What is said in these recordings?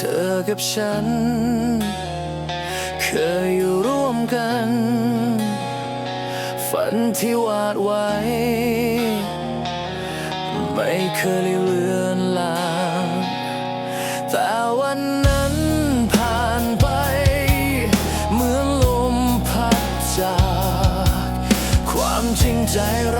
ธอกับฉัน เคยอยู่ร่วมกัน ฝันที่วาดไว้ ไม่เคยเลือนลางแต่วันนั้นผ่านไป เหมือนลมพัดจาก ความจริงใจเรา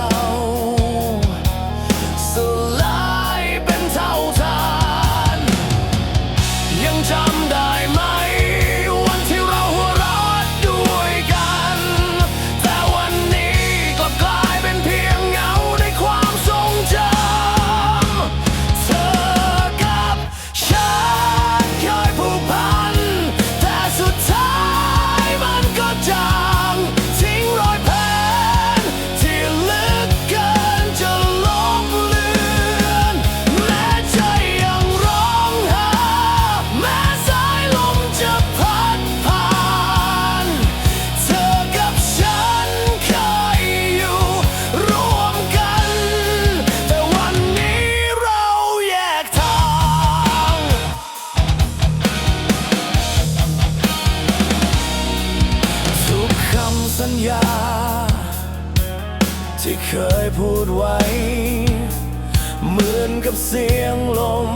ญา ที่เคยพูดไว้ เหมือนกับเสียงลม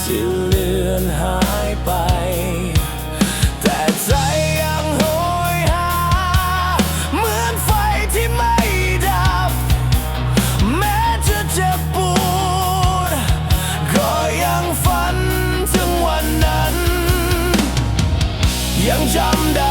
ที่เลือนหายไป แต่ใจยังโหยหา เหมือนไฟที่ไม่ดับ แม้จะเจ็บปวด ก็ยังฝันถึงวันนั้น ยังจำได้